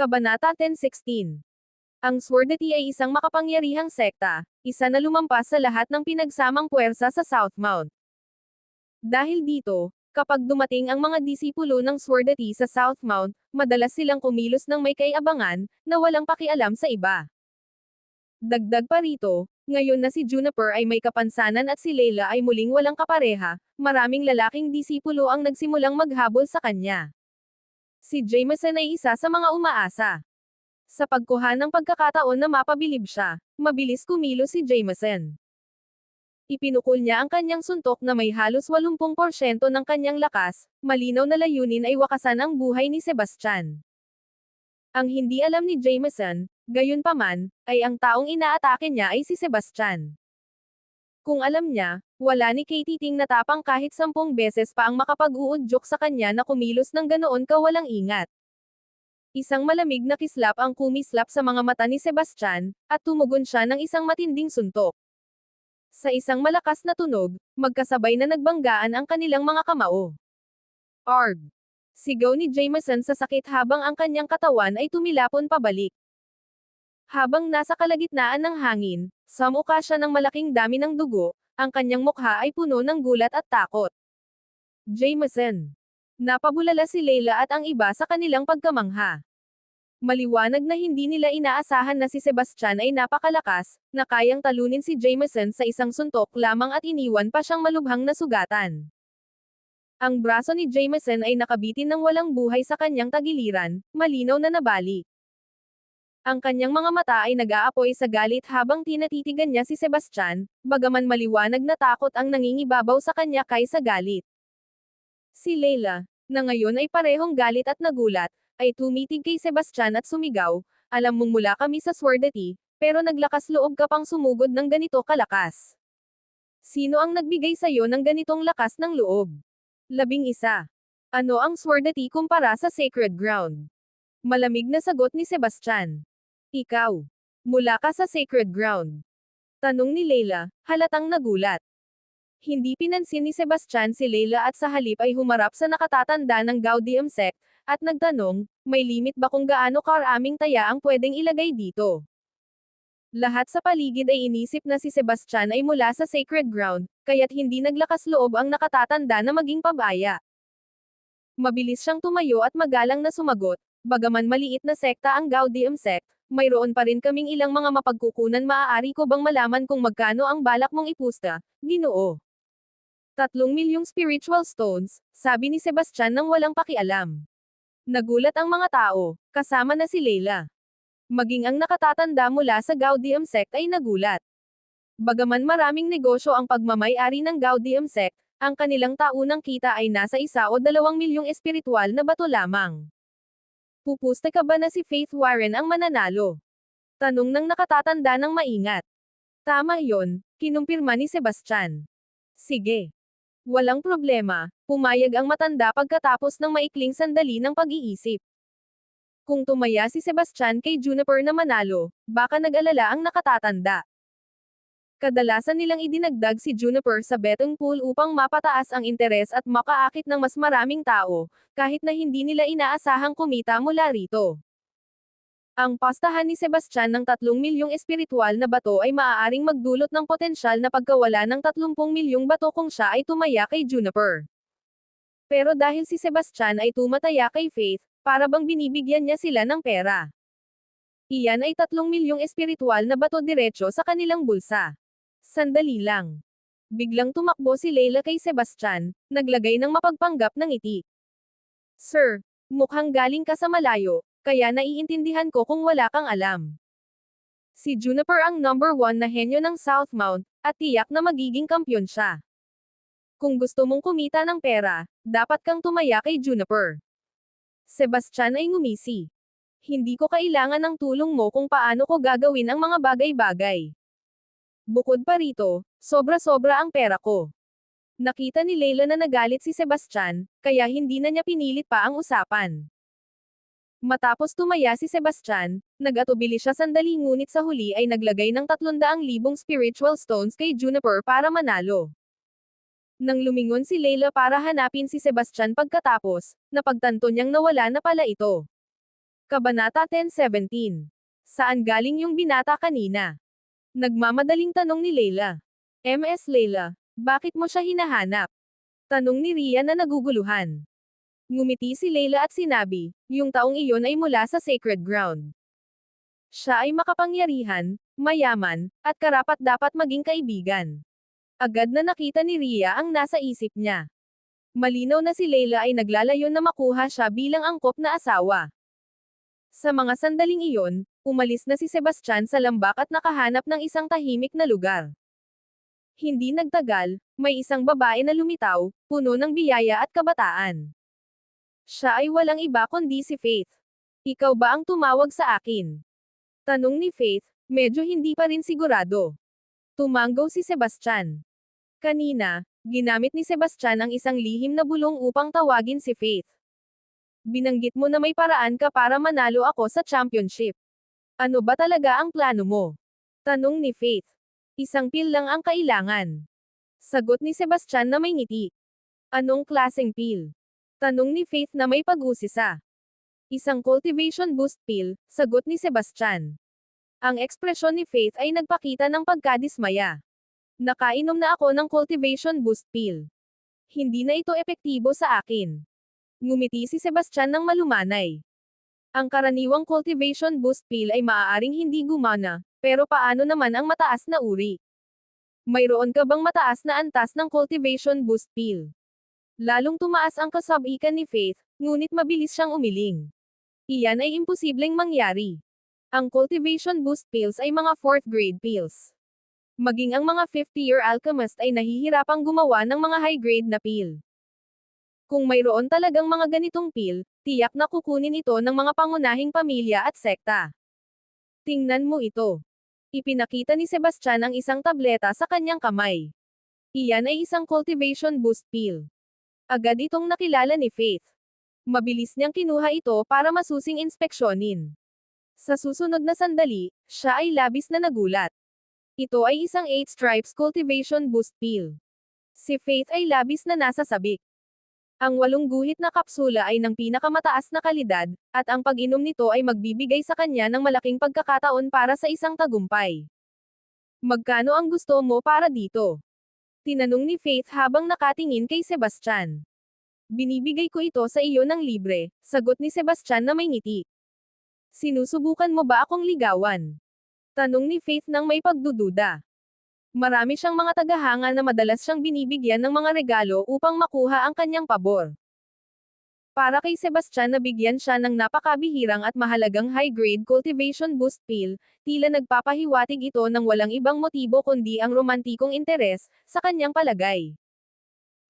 Kabanata 1016 Ang Swordati ay isang makapangyarihang sekta, isa na lumampas sa lahat ng pinagsamang puwersa sa Southmount. Dahil dito, kapag dumating ang mga disipulo ng Swordati sa Southmount, madalas silang kumilos ng may kaiabangan, na walang pakialam sa iba. Dagdag pa rito, ngayon na si Juniper ay may kapansanan at si Leila ay muling walang kapareha, maraming lalaking disipulo ang nagsimulang maghabol sa kanya. Si Jameson ay isa sa mga umaasa. Sa pagkuha ng pagkakataon na mapabilib siya, mabilis kumilos si Jameson. Ipinukol niya ang kanyang suntok na may halos 80% ng kanyang lakas, malinaw na layunin ay wakasan ang buhay ni Sebastian. Ang hindi alam ni Jameson, gayunpaman, ay ang taong inaatake niya ay si Sebastian. Kung alam niya, wala ni Katie Ting natapang kahit sampung beses pa ang makapag-uudyok sa kanya na kumilos ng ganoon kawalang ingat. Isang malamig na kislap ang kumislap sa mga mata ni Sebastian, at tumugon siya ng isang matinding suntok. Sa isang malakas na tunog, magkasabay na nagbanggaan ang kanilang mga kamao. Arg! Sigaw ni Jameson sa sakit habang ang kanyang katawan ay tumilapon pabalik. Habang nasa kalagitnaan ng hangin, samuka siya ng malaking dami ng dugo, ang kanyang mukha ay puno ng gulat at takot. Jameson. Napabulala si Leila at ang iba sa kanilang pagkamangha. Maliwanag na hindi nila inaasahan na si Sebastian ay napakalakas, na kayang talunin si Jameson sa isang suntok lamang at iniwan pa siyang malubhang na sugatan. Ang braso ni Jameson ay nakabitin ng walang buhay sa kanyang tagiliran, malinaw na nabali. Ang kanyang mga mata ay nag-aapoy sa galit habang tinatitigan niya si Sebastian, bagaman maliwanag na takot ang nangingibabaw sa kanya kaysa galit. Si Leila, na ngayon ay parehong galit at nagulat, ay tumitig kay Sebastian at sumigaw, alam mong mula kami sa Swordati, pero naglakas loob ka pang sumugod ng ganito kalakas. Sino ang nagbigay sa'yo ng ganitong lakas ng loob? Labing isa. Ano ang Swordati kumpara sa Sacred Ground? Malamig na sagot ni Sebastian. Ikaw. Mula ka sa Sacred Ground. Tanong ni Leila, halatang nagulat. Hindi pinansin ni Sebastian si Leila at sa halip ay humarap sa nakatatanda ng Gaudium sect, at nagtanong, may limit ba kung gaano karaming taya ang pwedeng ilagay dito? Lahat sa paligid ay inisip na si Sebastian ay mula sa Sacred Ground, kaya't hindi naglakas loob ang nakatatanda na maging pabaya. Mabilis siyang tumayo at magalang na sumagot, bagaman maliit na sekta ang Gaudium sect, mayroon pa rin kaming ilang mga mapagkukunan maaari ko bang malaman kung magkano ang balak mong ipusta, ginoo. Tatlong milyong spiritual stones, sabi ni Sebastian nang walang pakialam. Nagulat ang mga tao, kasama na si Leila. Maging ang nakatatanda mula sa Gaudium sect ay nagulat. Bagaman maraming negosyo ang pagmamay-ari ng Gaudium sect, ang kanilang taunang kita ay nasa isa o dalawang milyong espiritual na bato lamang. Pupusta ka ba na si Faith Warren ang mananalo? Tanong ng nakatatanda ng maingat. Tama yon, kinumpirma ni Sebastian. Sige. Walang problema, pumayag ang matanda pagkatapos ng maikling sandali ng pag-iisip. Kung tumaya si Sebastian kay Juniper na manalo, baka nag-alala ang nakatatanda. Kadalasan nilang idinagdag si Juniper sa betting pool upang mapataas ang interes at makaakit ng mas maraming tao, kahit na hindi nila inaasahang kumita mula rito. Ang pastahan ni Sebastian ng 3 milyong espiritual na bato ay maaaring magdulot ng potensyal na pagkawala ng 30 milyong bato kung siya ay tumaya kay Juniper. Pero dahil si Sebastian ay tumataya kay Faith, para bang binibigyan niya sila ng pera. Iyan ay 3 milyong espiritual na bato diretso sa kanilang bulsa. Sandali lang. Biglang tumakbo si Leila kay Sebastian, naglagay ng mapagpanggap ng ngiti. Sir, mukhang galing ka sa malayo, kaya naiintindihan ko kung wala kang alam. Si Juniper ang number one na henyo ng Southmount, at tiyak na magiging kampyon siya. Kung gusto mong kumita ng pera, dapat kang tumaya kay Juniper. Sebastian ay ngumisi. Hindi ko kailangan ng tulong mo kung paano ko gagawin ang mga bagay-bagay. Bukod pa rito, sobra-sobra ang pera ko. Nakita ni Leila na nagalit si Sebastian, kaya hindi na niya pinilit pa ang usapan. Matapos tumaya si Sebastian, nag-atubili siya sandali ngunit sa huli ay naglagay ng 300,000 spiritual stones kay Juniper para manalo. Nang lumingon si Leila para hanapin si Sebastian pagkatapos, napagtanto niyang nawala na pala ito. Kabanata 1017. Saan galing yung binata kanina? Nagmamadaling tanong ni Leila. MS Leila, bakit mo siya hinahanap? Tanong ni Ria na naguguluhan. Ngumiti si Leila at sinabi, yung taong iyon ay mula sa sacred ground. Siya ay makapangyarihan, mayaman, at karapat dapat maging kaibigan. Agad na nakita ni Ria ang nasa isip niya. Malinaw na si Leila ay naglalayon na makuha siya bilang angkop na asawa. Sa mga sandaling iyon, umalis na si Sebastian sa lambak at nakahanap ng isang tahimik na lugar. Hindi nagtagal, may isang babae na lumitaw, puno ng biyaya at kabataan. Siya ay walang iba kundi si Faith. Ikaw ba ang tumawag sa akin? Tanong ni Faith, medyo hindi pa rin sigurado. Tumanggaw si Sebastian. Kanina, ginamit ni Sebastian ang isang lihim na bulong upang tawagin si Faith. Binanggit mo na may paraan ka para manalo ako sa championship. Ano ba talaga ang plano mo? Tanong ni Faith. Isang pil lang ang kailangan. Sagot ni Sebastian na may ngiti. Anong klaseng pil? Tanong ni Faith na may pag-usisa. Isang cultivation boost pill, sagot ni Sebastian. Ang ekspresyon ni Faith ay nagpakita ng pagkadismaya. Nakainom na ako ng cultivation boost pill. Hindi na ito epektibo sa akin. Ngumiti si Sebastian ng malumanay. Ang karaniwang cultivation boost pill ay maaaring hindi gumana, pero paano naman ang mataas na uri? Mayroon ka bang mataas na antas ng cultivation boost pill? Lalong tumaas ang kasabikan ni Faith, ngunit mabilis siyang umiling. Iyan ay imposibleng mangyari. Ang cultivation boost pills ay mga 4th grade pills. Maging ang mga 50-year alchemist ay nahihirapang gumawa ng mga high-grade na pill. Kung mayroon talagang mga ganitong pill, tiyak na kukunin ito ng mga pangunahing pamilya at sekta. Tingnan mo ito. Ipinakita ni Sebastian ang isang tableta sa kanyang kamay. Iyan ay isang cultivation boost pill. Agad itong nakilala ni Faith. Mabilis niyang kinuha ito para masusing inspeksyonin. Sa susunod na sandali, siya ay labis na nagulat. Ito ay isang 8 stripes cultivation boost pill. Si Faith ay labis na nasa sabik. Ang walong guhit na kapsula ay ng pinakamataas na kalidad, at ang pag-inom nito ay magbibigay sa kanya ng malaking pagkakataon para sa isang tagumpay. Magkano ang gusto mo para dito? Tinanong ni Faith habang nakatingin kay Sebastian. Binibigay ko ito sa iyo ng libre, sagot ni Sebastian na may ngiti. Sinusubukan mo ba akong ligawan? Tanong ni Faith nang may pagdududa. Marami siyang mga tagahanga na madalas siyang binibigyan ng mga regalo upang makuha ang kanyang pabor. Para kay Sebastian nabigyan siya ng napakabihirang at mahalagang high-grade cultivation boost pill, tila nagpapahiwatig ito ng walang ibang motibo kundi ang romantikong interes, sa kanyang palagay.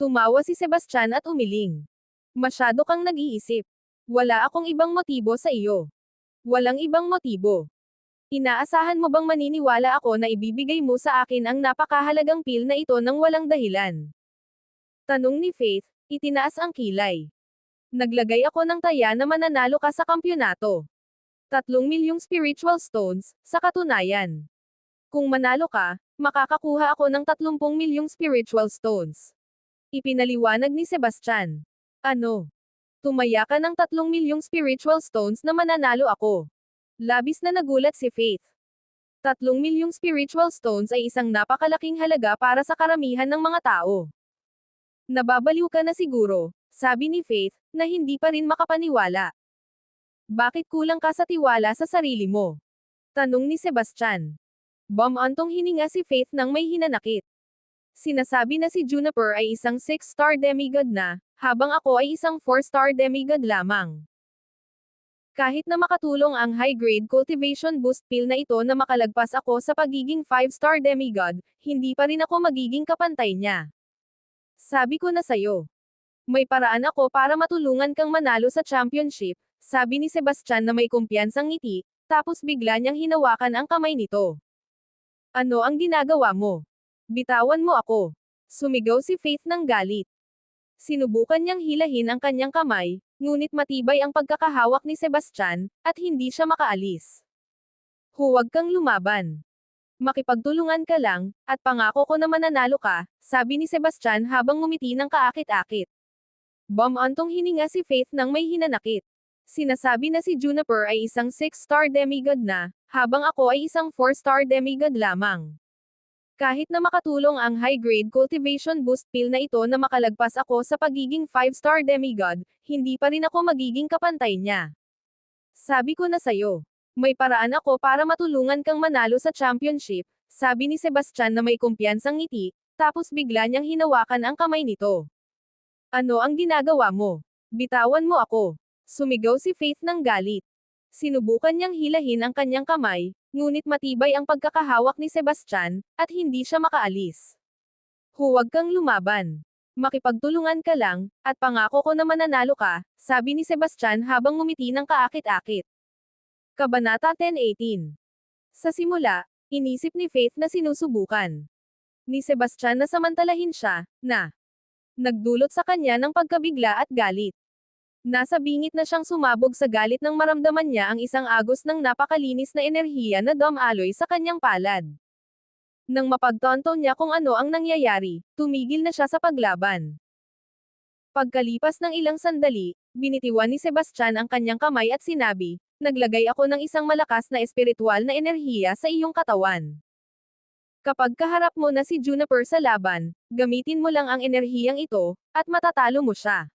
Tumawa si Sebastian at umiling. Masyado kang nag-iisip. Wala akong ibang motibo sa iyo. Walang ibang motibo. Inaasahan mo bang maniniwala ako na ibibigay mo sa akin ang napakahalagang pil na ito ng walang dahilan? Tanong ni Faith, itinaas ang kilay. Naglagay ako ng taya na mananalo ka sa kampyonato. Tatlong milyong spiritual stones, sa katunayan. Kung manalo ka, makakakuha ako ng 30 milyong spiritual stones. Ipinaliwanag ni Sebastian. Ano? Tumaya ka ng 3 milyong spiritual stones na mananalo ako. Labis na nagulat si Faith. Tatlong milyong spiritual stones ay isang napakalaking halaga para sa karamihan ng mga tao. Nababaliw ka na siguro, sabi ni Faith, na hindi pa rin makapaniwala. Bakit kulang ka sa tiwala sa sarili mo? Tanong ni Sebastian. Bumantong hininga si Faith nang may hinanakit. Sinasabi na si Juniper ay isang 6-star demigod na, habang ako ay isang 4-star demigod lamang. Kahit na makatulong ang high-grade cultivation boost pill na ito na makalagpas ako sa pagiging 5-star demigod, hindi pa rin ako magiging kapantay niya. Sabi ko na sayo. May paraan ako para matulungan kang manalo sa championship, sabi ni Sebastian na may kumpiyansang ngiti, tapos bigla niyang hinawakan ang kamay nito. Ano ang ginagawa mo? Bitawan mo ako. Sumigaw si Faith ng galit. Sinubukan niyang hilahin ang kanyang kamay, ngunit matibay ang pagkakahawak ni Sebastian, at hindi siya makaalis. Huwag kang lumaban. Makipagtulungan ka lang, at pangako ko na mananalo ka, sabi ni Sebastian habang ngumiti ng kaakit-akit. Bumantong hininga si Faith nang may hinanakit. Sinasabi na si Juniper ay isang 6-star demigod na, habang ako ay isang 4-star demigod lamang. Kahit na makatulong ang high-grade cultivation boost pill na ito na makalagpas ako sa pagiging 5-star demigod, hindi pa rin ako magiging kapantay niya. Sabi ko na sayo. May paraan ako para matulungan kang manalo sa championship, sabi ni Sebastian na may kumpiyansang ngiti, tapos bigla niyang hinawakan ang kamay nito. Ano ang ginagawa mo? Bitawan mo ako. Sumigaw si Faith ng galit. Sinubukan niyang hilahin ang kanyang kamay, ngunit matibay ang pagkakahawak ni Sebastian, at hindi siya makaalis. Huwag kang lumaban. Makipagtulungan ka lang, at pangako ko na mananalo ka, sabi ni Sebastian habang ngumiti ng kaakit-akit. Kabanata 10-18 Sa simula, inisip ni Faith na sinusubukan. Ni Sebastian na samantalahin siya, na nagdulot sa kanya ng pagkabigla at galit. Nasa bingit na siyang sumabog sa galit nang maramdaman niya ang isang agos ng napakalinis na enerhiya na dumaloy sa kanyang palad. Nang mapagtonto niya kung ano ang nangyayari, tumigil na siya sa paglaban. Pagkalipas ng ilang sandali, binitiwan ni Sebastian ang kanyang kamay at sinabi, Naglagay ako ng isang malakas na espiritual na enerhiya sa iyong katawan. Kapag kaharap mo na si Juniper sa laban, gamitin mo lang ang enerhiyang ito, at matatalo mo siya.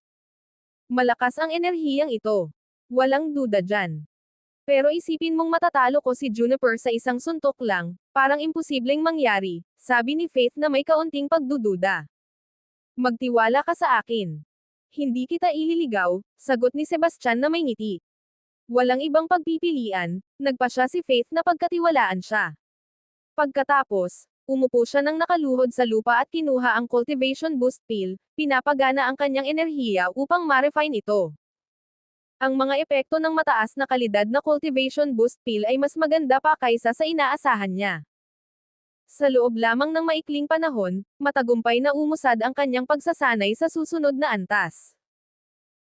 Malakas ang enerhiyang ito. Walang duda dyan. Pero isipin mong matatalo ko si Juniper sa isang suntok lang, parang imposibleng mangyari, sabi ni Faith na may kaunting pagdududa. Magtiwala ka sa akin. Hindi kita ililigaw, sagot ni Sebastian na may ngiti. Walang ibang pagpipilian, nagpa siya si Faith na pagkatiwalaan siya. Pagkatapos, Umupo siya ng nakaluhod sa lupa at kinuha ang cultivation boost pill, pinapagana ang kanyang enerhiya upang ma-refine ito. Ang mga epekto ng mataas na kalidad na cultivation boost pill ay mas maganda pa kaysa sa inaasahan niya. Sa loob lamang ng maikling panahon, matagumpay na umusad ang kanyang pagsasanay sa susunod na antas.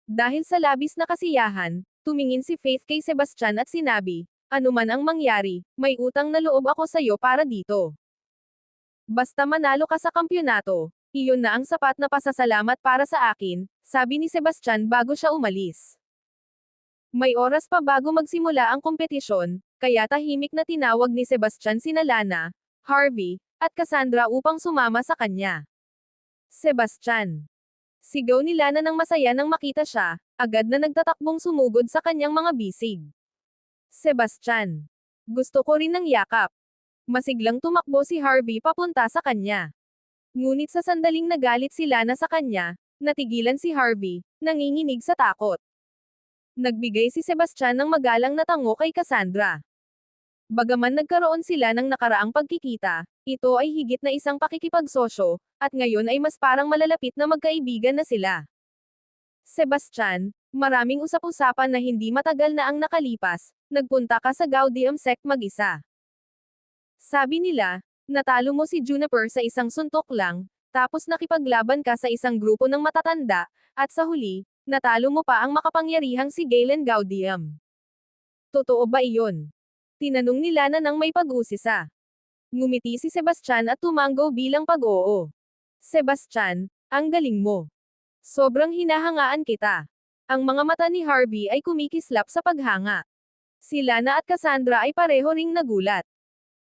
Dahil sa labis na kasiyahan, tumingin si Faith kay Sebastian at sinabi, Ano man ang mangyari, may utang na loob ako sa iyo para dito. Basta manalo ka sa kampyonato, iyon na ang sapat na pasasalamat para sa akin, sabi ni Sebastian bago siya umalis. May oras pa bago magsimula ang kompetisyon, kaya tahimik na tinawag ni Sebastian sina Lana, Harvey, at Cassandra upang sumama sa kanya. Sebastian. Sigaw ni Lana ng masaya nang makita siya, agad na nagtatakbong sumugod sa kanyang mga bisig. Sebastian. Gusto ko rin ng yakap, Masiglang tumakbo si Harvey papunta sa kanya. Ngunit sa sandaling nagalit si Lana sa kanya, natigilan si Harvey, nanginginig sa takot. Nagbigay si Sebastian ng magalang na tango kay Cassandra. Bagaman nagkaroon sila ng nakaraang pagkikita, ito ay higit na isang pakikipagsosyo, at ngayon ay mas parang malalapit na magkaibigan na sila. Sebastian, maraming usap-usapan na hindi matagal na ang nakalipas, nagpunta ka sa Gaudium sect mag-isa. Sabi nila, natalo mo si Juniper sa isang suntok lang, tapos nakipaglaban ka sa isang grupo ng matatanda, at sa huli, natalo mo pa ang makapangyarihang si Galen Gaudium. Totoo ba iyon? Tinanong nila na nang may pag-usisa. Ngumiti si Sebastian at tumanggo bilang pag-oo. Sebastian, ang galing mo. Sobrang hinahangaan kita. Ang mga mata ni Harvey ay kumikislap sa paghanga. Si Lana at Cassandra ay pareho ring nagulat.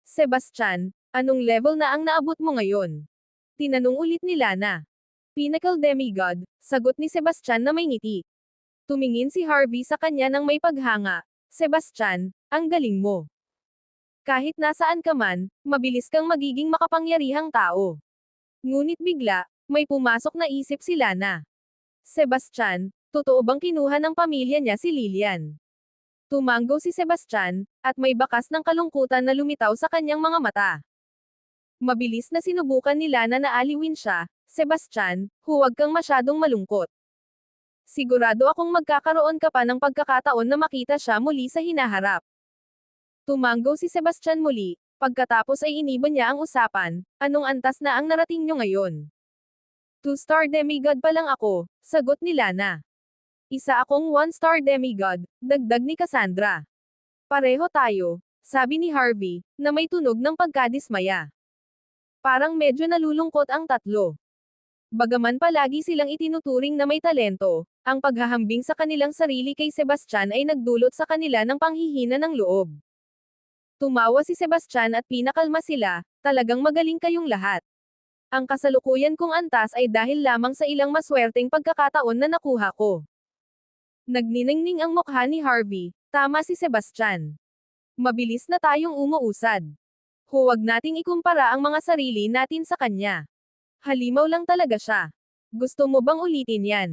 Sebastian, anong level na ang naabot mo ngayon? Tinanong ulit ni Lana. Pinnacle Demigod, sagot ni Sebastian na may ngiti. Tumingin si Harvey sa kanya ng may paghanga. Sebastian, ang galing mo. Kahit nasaan ka man, mabilis kang magiging makapangyarihang tao. Ngunit bigla, may pumasok na isip si Lana. Sebastian, totoo bang kinuha ng pamilya niya si Lilian? Tumango si Sebastian, at may bakas ng kalungkutan na lumitaw sa kanyang mga mata. Mabilis na sinubukan ni Lana na aliwin siya, Sebastian, huwag kang masyadong malungkot. Sigurado akong magkakaroon ka pa ng pagkakataon na makita siya muli sa hinaharap. Tumango si Sebastian muli, pagkatapos ay iniban niya ang usapan, anong antas na ang narating nyo ngayon? Two-star demigod pa lang ako, sagot ni Lana. Isa akong one-star demigod, dagdag ni Cassandra. Pareho tayo, sabi ni Harvey, na may tunog ng pagkadismaya. Parang medyo nalulungkot ang tatlo. Bagaman palagi silang itinuturing na may talento, ang paghahambing sa kanilang sarili kay Sebastian ay nagdulot sa kanila ng panghihina ng loob. Tumawa si Sebastian at pinakalma sila, talagang magaling kayong lahat. Ang kasalukuyan kong antas ay dahil lamang sa ilang maswerteng pagkakataon na nakuha ko. Nagniningning ang mukha ni Harvey, tama si Sebastian. Mabilis na tayong umuusad. Huwag nating ikumpara ang mga sarili natin sa kanya. Halimaw lang talaga siya. Gusto mo bang ulitin yan?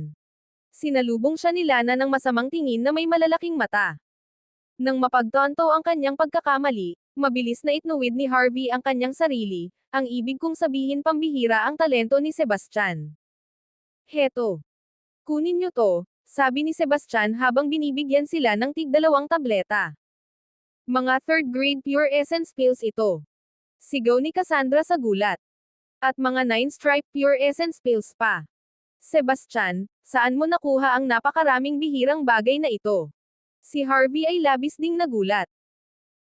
Sinalubong siya ni Lana ng masamang tingin na may malalaking mata. Nang mapagtanto ang kanyang pagkakamali, mabilis na itnuwid ni Harvey ang kanyang sarili, ang ibig kong sabihin pambihira ang talento ni Sebastian. Heto. Kunin niyo to, sabi ni Sebastian habang binibigyan sila ng tigdalawang tableta. Mga third grade pure essence pills ito. Sigaw ni Cassandra sa gulat. At mga nine stripe pure essence pills pa. Sebastian, saan mo nakuha ang napakaraming bihirang bagay na ito? Si Harvey ay labis ding nagulat.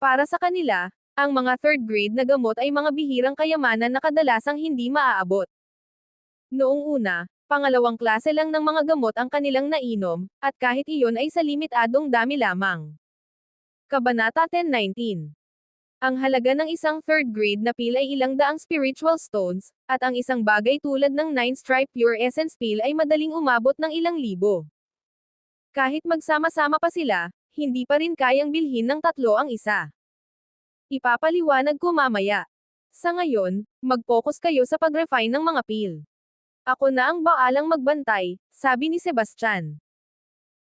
Para sa kanila, ang mga third grade na gamot ay mga bihirang kayamanan na kadalasang hindi maaabot. Noong una, pangalawang klase lang ng mga gamot ang kanilang nainom, at kahit iyon ay sa limitadong dami lamang. Kabanata 1019 Ang halaga ng isang third grade na pill ay ilang daang spiritual stones, at ang isang bagay tulad ng nine stripe pure essence pill ay madaling umabot ng ilang libo. Kahit magsama-sama pa sila, hindi pa rin kayang bilhin ng tatlo ang isa. Ipapaliwanag ko mamaya. Sa ngayon, mag-focus kayo sa pag-refine ng mga peel. Ako na ang baalang magbantay, sabi ni Sebastian.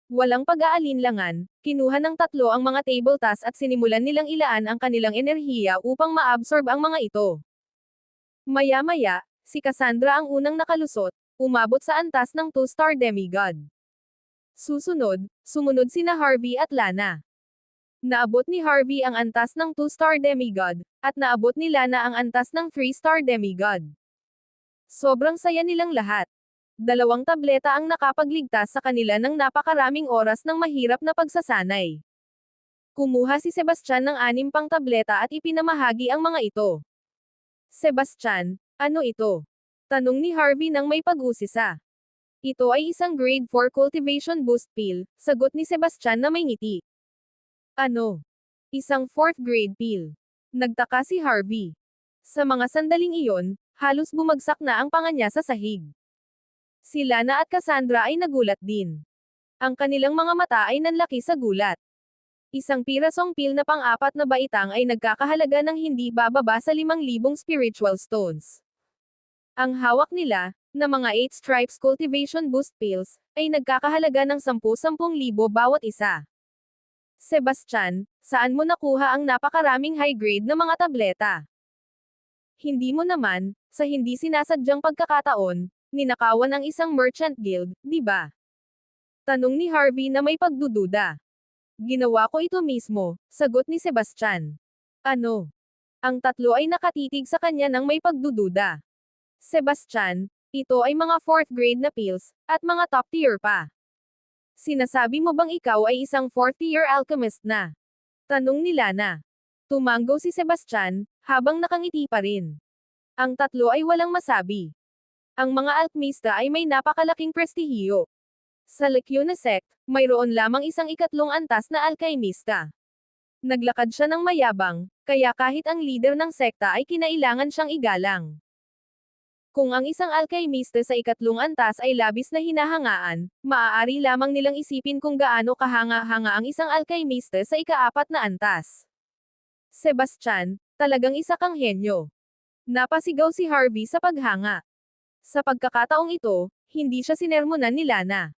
Walang pag-aalinlangan, kinuha ng tatlo ang mga table tasks at sinimulan nilang ilaan ang kanilang enerhiya upang maabsorb ang mga ito. Maya-maya, si Cassandra ang unang nakalusot, umabot sa antas ng two-star demigod. Susunod, sumunod sina Harvey at Lana. Naabot ni Harvey ang antas ng 2-star demigod, at naabot ni Lana ang antas ng 3-star demigod. Sobrang saya nilang lahat. Dalawang tableta ang nakapagligtas sa kanila ng napakaraming oras ng mahirap na pagsasanay. Kumuha si Sebastian ng anim pang tableta at ipinamahagi ang mga ito. Sebastian, ano ito? Tanong ni Harvey nang may pag-usisa. Ito ay isang grade 4 cultivation boost pill, sagot ni Sebastian na may ngiti. Ano? Isang 4th grade pill. Nagtaka si Harvey. Sa mga sandaling iyon, halos bumagsak na ang panga niya sa sahig. Si Lana at Cassandra ay nagulat din. Ang kanilang mga mata ay nanlaki sa gulat. Isang pirasong pill na pang-apat na baitang ay nagkakahalaga ng hindi bababa sa 5,000 spiritual stones. Ang hawak nila, na mga 8 stripes cultivation boost pills, ay nagkakahalaga ng 10-10,000 bawat isa. Sebastian, saan mo nakuha ang napakaraming high-grade na mga tableta? Hindi mo naman, sa hindi sinasadyang pagkakataon, ninakawan ang isang merchant guild, di ba? Tanong ni Harvey na may pagdududa. Ginawa ko ito mismo, sagot ni Sebastian. Ano? Ang tatlo ay nakatitig sa kanya ng may pagdududa. Sebastian, ito ay mga 4th grade na pills, at mga top tier pa. Sinasabi mo bang ikaw ay isang 4th tier alchemist na? Tanong ni Lana. Tumango si Sebastian, habang nakangiti pa rin. Ang tatlo ay walang masabi. Ang mga alchemista ay may napakalaking prestihiyo. Sa Lekyona sect, mayroon lamang isang ikatlong antas na alkaimista. Naglakad siya ng mayabang, kaya kahit ang leader ng sekta ay kinailangan siyang igalang. Kung ang isang alkaimista sa ikatlong antas ay labis na hinahangaan, maaari lamang nilang isipin kung gaano kahanga-hanga ang isang alkaimista sa ikaapat na antas. Sebastian, talagang isa kang henyo. Napasigaw si Harvey sa paghanga. Sa pagkakataong ito, hindi siya sinermonan ni Lana.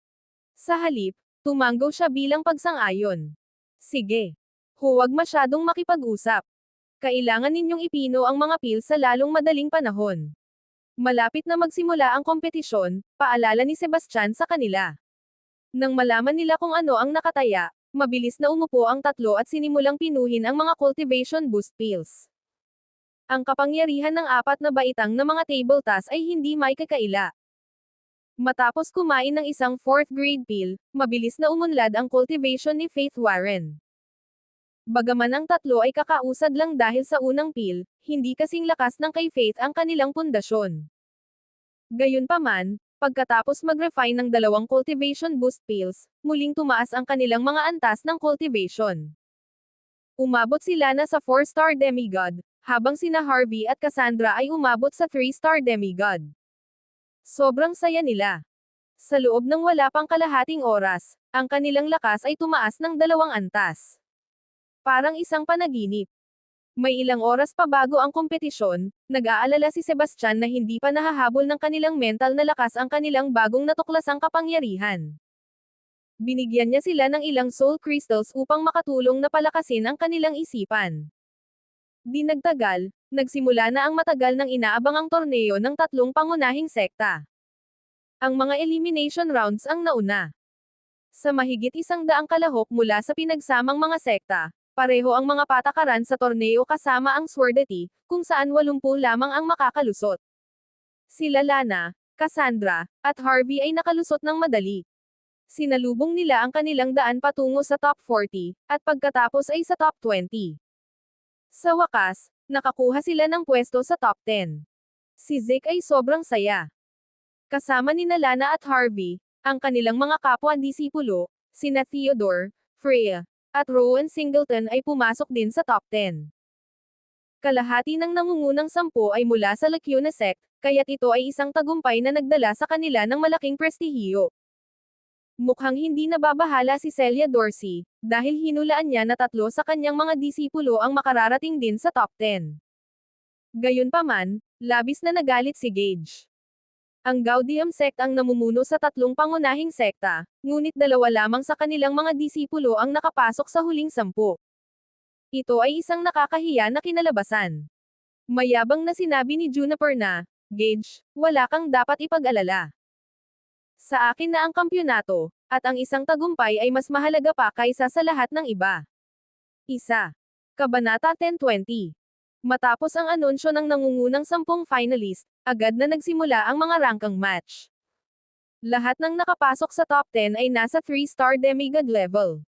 Sa halip, tumango siya bilang pagsang-ayon. Sige. Huwag masyadong makipag-usap. Kailangan ninyong ipino ang mga pil sa lalong madaling panahon. Malapit na magsimula ang kompetisyon, paalala ni Sebastian sa kanila. Nang malaman nila kung ano ang nakataya, mabilis na umupo ang tatlo at sinimulang pinuhin ang mga cultivation boost pills. Ang kapangyarihan ng apat na baitang na mga table tasks ay hindi may kakaila. Matapos kumain ng isang 4th grade pill, mabilis na umunlad ang cultivation ni Faith Warren. Bagaman ang tatlo ay kakausad lang dahil sa unang pil, hindi kasing lakas ng kay Faith ang kanilang pundasyon. Gayunpaman, Pagkatapos mag-refine ng dalawang cultivation boost pills, muling tumaas ang kanilang mga antas ng cultivation. Umabot sila na sa 4-star demigod, habang sina Harvey at Cassandra ay umabot sa 3-star demigod. Sobrang saya nila. Sa loob ng wala pang kalahating oras, ang kanilang lakas ay tumaas ng dalawang antas. Parang isang panaginip. May ilang oras pa bago ang kompetisyon, nag-aalala si Sebastian na hindi pa nahahabol ng kanilang mental na lakas ang kanilang bagong natuklasang kapangyarihan. Binigyan niya sila ng ilang soul crystals upang makatulong na palakasin ang kanilang isipan. Di nagtagal, nagsimula na ang matagal ng inaabangang torneo ng tatlong pangunahing sekta. Ang mga elimination rounds ang nauna. Sa mahigit isang daang kalahok mula sa pinagsamang mga sekta, pareho ang mga patakaran sa torneo kasama ang Swordety, kung saan 80 lamang ang makakalusot. Sila Lana, Cassandra, at Harvey ay nakalusot ng madali. Sinalubong nila ang kanilang daan patungo sa top 40, at pagkatapos ay sa top 20. Sa wakas, nakakuha sila ng pwesto sa top 10. Si Zeke ay sobrang saya. Kasama ni Lana at Harvey, ang kanilang mga kapwa-disipulo, sina Theodore, Freya, at Rowan Singleton ay pumasok din sa top 10. Kalahati ng nangungunang sampo ay mula sa Lacuna sect, kaya't ito ay isang tagumpay na nagdala sa kanila ng malaking prestihiyo. Mukhang hindi nababahala si Celia Dorsey, dahil hinulaan niya na tatlo sa kanyang mga disipulo ang makararating din sa top 10. Gayunpaman, labis na nagalit si Gage. Ang Gaudium sect ang namumuno sa tatlong pangunahing sekta, ngunit dalawa lamang sa kanilang mga disipulo ang nakapasok sa huling sampu. Ito ay isang nakakahiya na kinalabasan. Mayabang na sinabi ni Juniper na, Gage, wala kang dapat ipag-alala. Sa akin na ang kampyonato, at ang isang tagumpay ay mas mahalaga pa kaysa sa lahat ng iba. Isa. Kabanata 1020. Matapos ang anunsyo ng nangungunang sampung finalist, agad na nagsimula ang mga rangkang match. Lahat ng nakapasok sa top 10 ay nasa 3-star demigod level.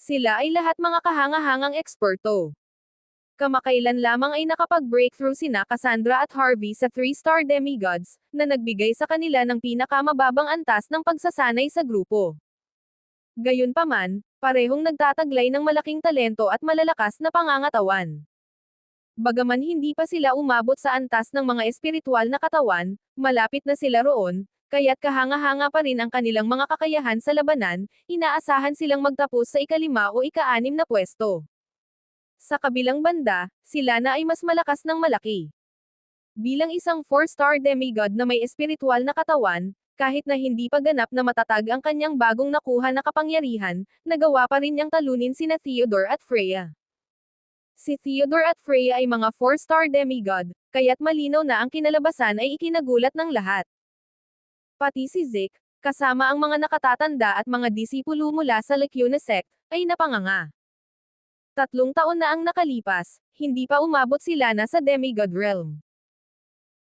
Sila ay lahat mga kahanga-hangang eksperto. Kamakailan lamang ay nakapag-breakthrough sina Cassandra at Harvey sa 3-star demigods, na nagbigay sa kanila ng pinakamababang antas ng pagsasanay sa grupo. Gayunpaman, parehong nagtataglay ng malaking talento at malalakas na pangangatawan. Bagaman hindi pa sila umabot sa antas ng mga espiritual na katawan, malapit na sila roon, kaya't kahanga-hanga pa rin ang kanilang mga kakayahan sa labanan, inaasahan silang magtapos sa ikalima o ika-anim na pwesto. Sa kabilang banda, sila na ay mas malakas ng malaki. Bilang isang 4-star demigod na may espiritual na katawan, kahit na hindi pa ganap na matatag ang kanyang bagong nakuha na kapangyarihan, nagawa pa rin niyang talunin sina Theodore at Freya. Si Theodore at Freya ay mga 4-star demigod, kaya't malinaw na ang kinalabasan ay ikinagulat ng lahat. Pati si Zeke, kasama ang mga nakatatanda at mga disipulo mula sa Lacuna sect, ay napanganga. Tatlong taon na ang nakalipas, hindi pa umabot sila na sa demigod realm.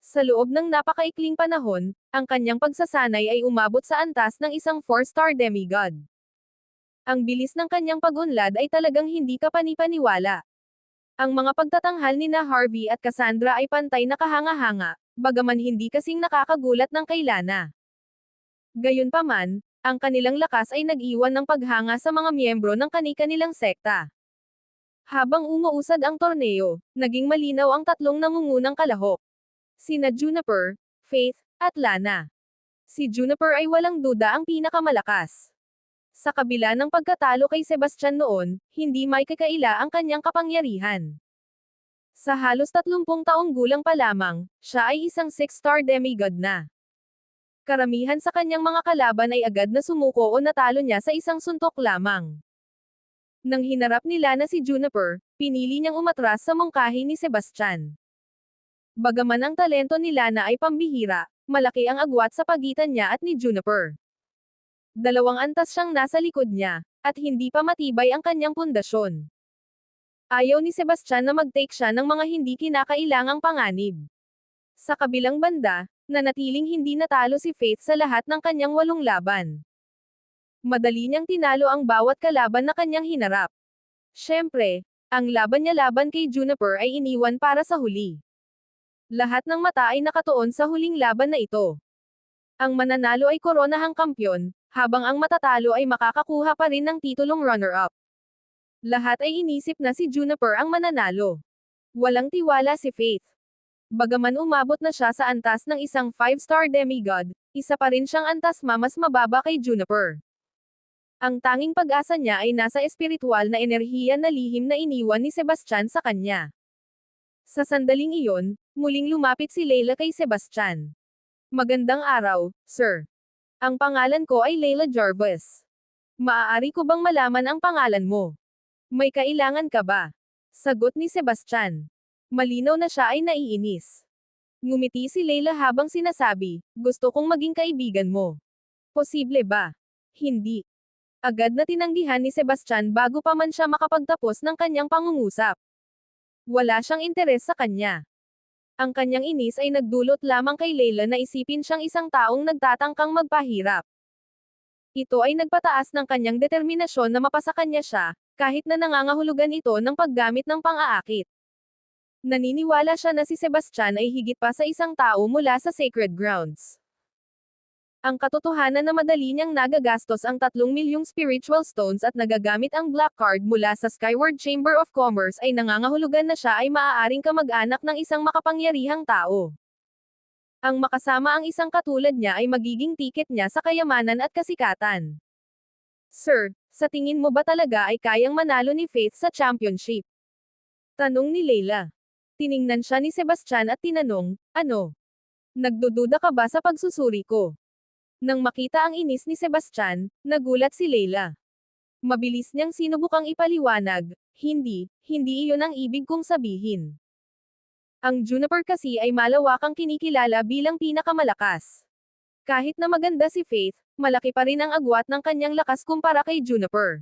Sa loob ng napakaikling panahon, ang kanyang pagsasanay ay umabot sa antas ng isang 4-star demigod. Ang bilis ng kanyang pagunlad ay talagang hindi ka panipaniwala. Ang mga pagtatanghal ni na Harvey at Cassandra ay pantay na kahanga-hanga, bagaman hindi kasing nakakagulat ng kailana. Gayunpaman, ang kanilang lakas ay nag-iwan ng paghanga sa mga miyembro ng kani-kanilang sekta. Habang umuusad ang torneo, naging malinaw ang tatlong nangungunang kalahok. Sina Juniper, Faith, at Lana. Si Juniper ay walang duda ang pinakamalakas. Sa kabila ng pagkatalo kay Sebastian noon, hindi may kakaila ang kanyang kapangyarihan. Sa halos 30 taong gulang pa lamang, siya ay isang 6-star demigod na. Karamihan sa kanyang mga kalaban ay agad na sumuko o natalo niya sa isang suntok lamang. Nang hinarap nila na si Juniper, pinili niyang umatras sa mungkahi ni Sebastian. Bagaman ang talento ni Lana ay pambihira, malaki ang agwat sa pagitan niya at ni Juniper. Dalawang antas siyang nasa likod niya, at hindi pa matibay ang kanyang pundasyon. Ayaw ni Sebastian na mag-take siya ng mga hindi kinakailangang panganib. Sa kabilang banda, nanatiling hindi natalo si Faith sa lahat ng kanyang walong laban. Madali niyang tinalo ang bawat kalaban na kanyang hinarap. Siyempre, ang laban niya laban kay Juniper ay iniwan para sa huli. Lahat ng mata ay nakatuon sa huling laban na ito. Ang mananalo ay koronahang kampyon, habang ang matatalo ay makakakuha pa rin ng titulong runner-up. Lahat ay inisip na si Juniper ang mananalo. Walang tiwala si Faith. Bagaman umabot na siya sa antas ng isang 5-star demigod, isa pa rin siyang antas ma mas mababa kay Juniper. Ang tanging pag-asa niya ay nasa espiritual na enerhiya na lihim na iniwan ni Sebastian sa kanya. Sa sandaling iyon, muling lumapit si Leila kay Sebastian. Magandang araw, sir. Ang pangalan ko ay Leila Jarvis. Maaari ko bang malaman ang pangalan mo? May kailangan ka ba? Sagot ni Sebastian. Malinaw na siya ay naiinis. Ngumiti si Leila habang sinasabi, gusto kong maging kaibigan mo. Posible ba? Hindi. Agad na tinanggihan ni Sebastian bago pa man siya makapagtapos ng kanyang pangungusap. Wala siyang interes sa kanya. Ang kanyang inis ay nagdulot lamang kay Leila na isipin siyang isang taong nagtatangkang magpahirap. Ito ay nagpataas ng kanyang determinasyon na mapasa kanya siya, kahit na nangangahulugan ito ng paggamit ng pang-aakit. Naniniwala siya na si Sebastian ay higit pa sa isang tao mula sa sacred grounds. Ang katotohanan na madali niyang nagagastos ang 3 milyong spiritual stones at nagagamit ang black card mula sa Skyward Chamber of Commerce ay nangangahulugan na siya ay maaaring kamag-anak ng isang makapangyarihang tao. Ang makasama ang isang katulad niya ay magiging tiket niya sa kayamanan at kasikatan. Sir, sa tingin mo ba talaga ay kayang manalo ni Faith sa championship? Tanong ni Leila. Tiningnan siya ni Sebastian at tinanong, ano? Nagdududa ka ba sa pagsusuri ko? Nang makita ang inis ni Sebastian, nagulat si Leila. Mabilis niyang sinubukang ipaliwanag, hindi, hindi iyon ang ibig kong sabihin. Ang Juniper kasi ay malawakang kinikilala bilang pinakamalakas. Kahit na maganda si Faith, malaki pa rin ang agwat ng kanyang lakas kumpara kay Juniper.